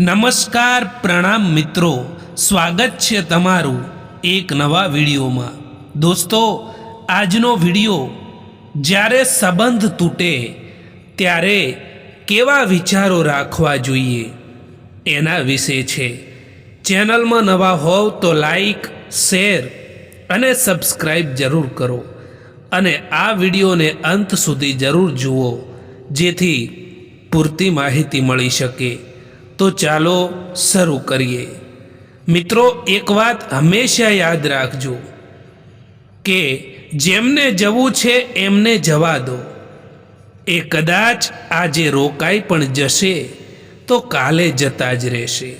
નમસ્કાર પ્રણામ મિત્રો. સ્વાગત છે તમારું એક નવા વિડીયોમાં. દોસ્તો, આજનો વીડિયો જ્યારે સંબંધ તૂટે, ત્યારે કેવા વિચારો રાખવા જોઈએ? એના વિશે છે. ચેનલમાં નવા હોવ તો લાઈક, શેર અને સબસ્ક્રાઈબ જરૂર કરો. અને આ વિડીયોને અંત સુધી જરૂર જુઓ, જેથી પૂરતી માહિતી મળી શકે. તો ચાલો શરૂ કરીએ. મિત્રો, એક વાત હંમેશા યાદ રાખજો કે જેમને જવું છે એમને જવા દો. એ કદાચ આજે રોકાઈ પણ જશે તો કાલે જતા જ રહેશે.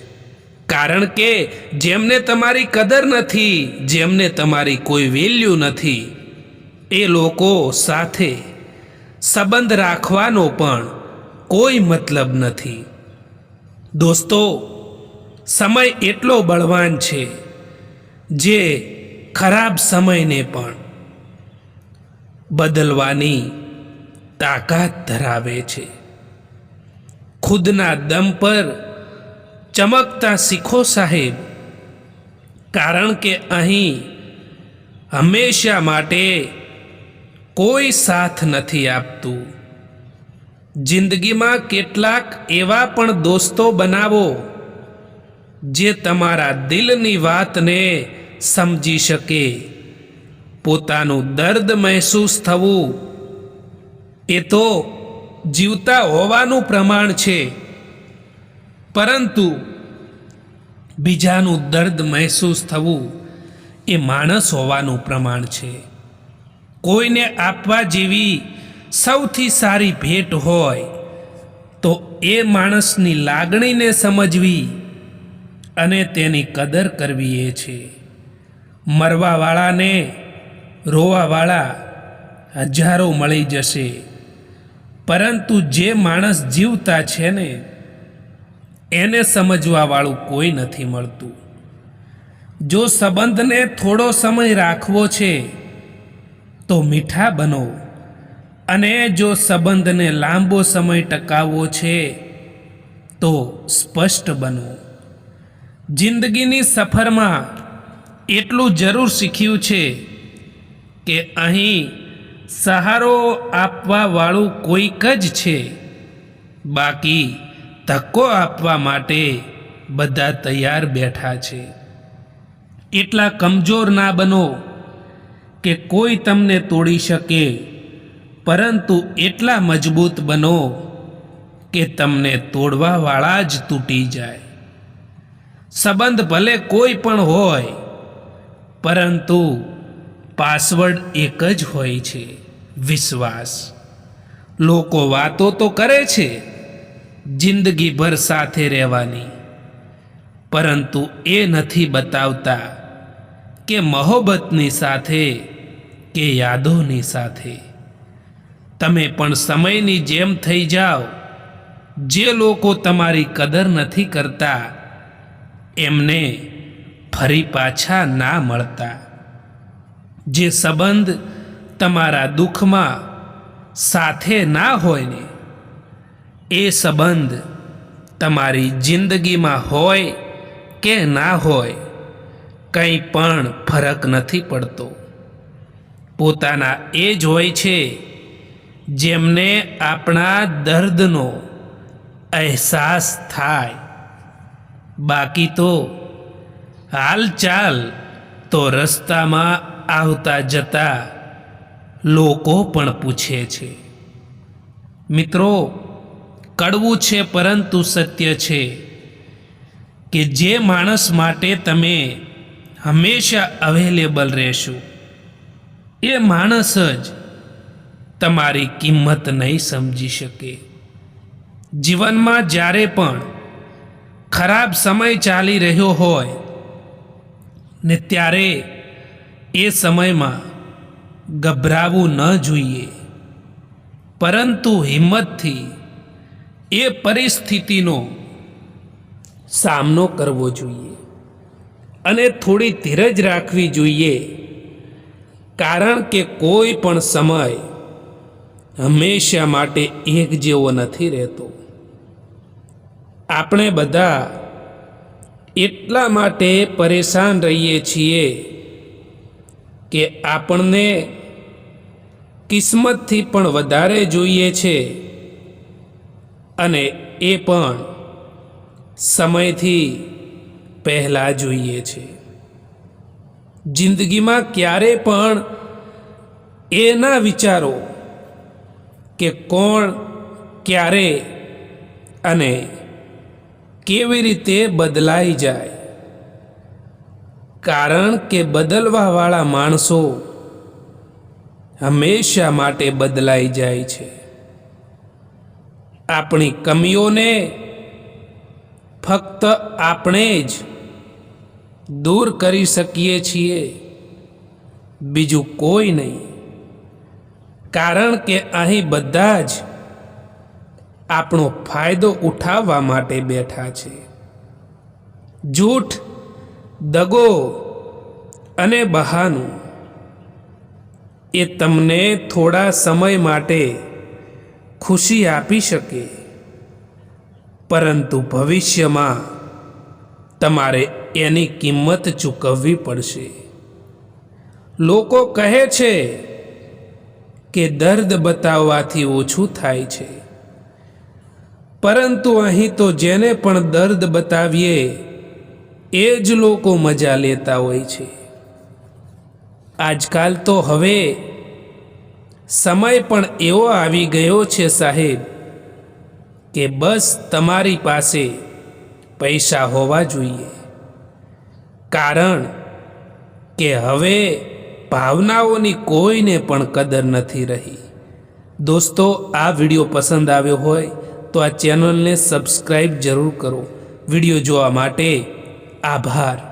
કારણ કે જેમને તમારી કદર નથી, જેમને તમારી કોઈ વેલ્યુ નથી, એ લોકો સાથે સંબંધ રાખવાનો પણ કોઈ મતલબ નથી. દોસ્તો, સમય એટલો બળવાન છે, જે ખરાબ સમયને પણ બદલવાની તાકાત ધરાવે છે. ખુદના દમ પર ચમકતા શીખો સાહેબ, કારણ કે અહીં હંમેશા માટે કોઈ સાથ નથી આપતું. જિંદગીમાં કેટલાક એવા પણ દોસ્તો બનાવો જે તમારા દિલની વાતને સમજી શકે. પોતાનું દર્દ મહેસૂસ થવું, એ તો જીવતા હોવાનું પ્રમાણ છે. પરંતુ બીજાનું દર્દ મહેસૂસ થવું, એ માણસ હોવાનું પ્રમાણ છે. કોઈને આપવા જેવી સૌથી સારી ભેટ હોય તો એ માણસની લાગણીને સમજવી અને તેની કદર કરવી એ છે. મરવાવાળાને રોવાવાળા હજારો મળી જશે. પરંતુ જે માણસ જીવતા છે ને, એને સમજવાવાળું કોઈ નથી મળતું. જો સંબંધને થોડો સમય રાખવો છે, તો મીઠા બનો. અને જો સંબંધને લાંબો સમય ટકાવવો છે, તો સ્પષ્ટ બનો. જિંદગીની સફરમાં એટલું જરૂર શીખ્યું છે કે અહીં સહારો આપવાવાળું કોઈક જ છે. બાકી ધક્કો આપવા માટે બધા તૈયાર બેઠા છે. એટલા કમજોર ના બનો કે કોઈ તમને તોડી શકે. પરંતુ એટલા મજબૂત બનો કે તમને તોડવાવાળા જ તૂટી જાય. સંબંધ ભલે કોઈ પણ હોય, પરંતુ પાસવર્ડ એક જ હોય છે, વિશ્વાસ. લોકો વાતો તો કરે છે, જિંદગીભર સાથે રહેવાની, પરંતુ એ નથી બતાવતા કે મહોબતની સાથે કે યાદોની સાથે. તમે પણ સમયની જેમ થઈ જાઓ. જે લોકો તમારી કદર નથી કરતા, એમને ફરી પાછા ના મળતા. જે સંબંધ તમારા દુઃખમાં સાથે ના હોય ને, એ સંબંધ તમારી જિંદગીમાં હોય કે ના હોય, કંઈ પણ ફરક નથી પડતો. પોતાના એ જ હોય છે જેમને આપણા દર્દનો અહેસાસ થાય. બાકી તો હાલચાલ તો રસ્તામાં આવતા જતા લોકો પણ પૂછે છે. મિત્રો, કડવું છે પરંતુ સત્ય છે કે જે માણસ માટે તમે હંમેશા અવેલેબલ રહેશો. એ માણસ જ તમારી કિંમત નહીં સમજી શકે. જીવનમાં જ્યારે પણ ખરાબ સમય ચાલી રહ્યો હોય ને ત્યારે એ સમયમાં ગભરાવું ન જોઈએ. પરંતુ હિંમતથી એ પરિસ્થિતિનો સામનો કરવો જોઈએ અને થોડી ધીરજ રાખવી જોઈએ. કારણ કે કોઈ પણ સમય હંમેશા માટે એક જેવો નથી રહેતો. આપણે બધા એટલા માટે પરેશાન રહીએ છીએ કે આપણને કિસ્મતથી પણ વધારે જોઈએ છે અને એ પણ સમયથી પહેલાં જોઈએ છે. જિંદગીમાં ક્યારે પણ એના વિચારો કે કોણ, ક્યારે અને કેવી રીતે બદલાઈ જાય. કારણ કે બદલવાવાળા માણસો હંમેશા માટે બદલાઈ જાય છે. આપણી કમીઓને ફક્ત આપણે જ દૂર કરી શકીએ છીએ. બીજું કોઈ નહીં. કારણ કે અહીં બધા જ આપણો ફાયદો ઉઠાવવા માટે બેઠા છે. જૂઠ, દગો અને બહાનું એ તમને થોડા સમય માટે ખુશી આપી શકે. પરંતુ ભવિષ્યમાં તમારે એની કિંમત ચૂકવવી પડશે. લોકો કહે છે કે દર્દ બતાવવાથી ઓછું થાય છે. પરંતુ અહીં તો જેને પણ દર્દ બતાવીએ, એ જ લોકો મજા લેતા હોય છે. આજકાલ તો હવે સમય પણ એવો આવી ગયો છે સાહેબ, કે બસ તમારી પાસે પૈસા હોવા જોઈએ. કારણ કે હવે ભાવનાઓની કોઈને પણ કદર નથી રહી. દોસ્તો, આ વીડિયો પસંદ આવ્યો હોય તો આ ચેનલને સબસ્ક્રાઈબ જરૂર કરો. વીડિયો જોવા માટે આભાર.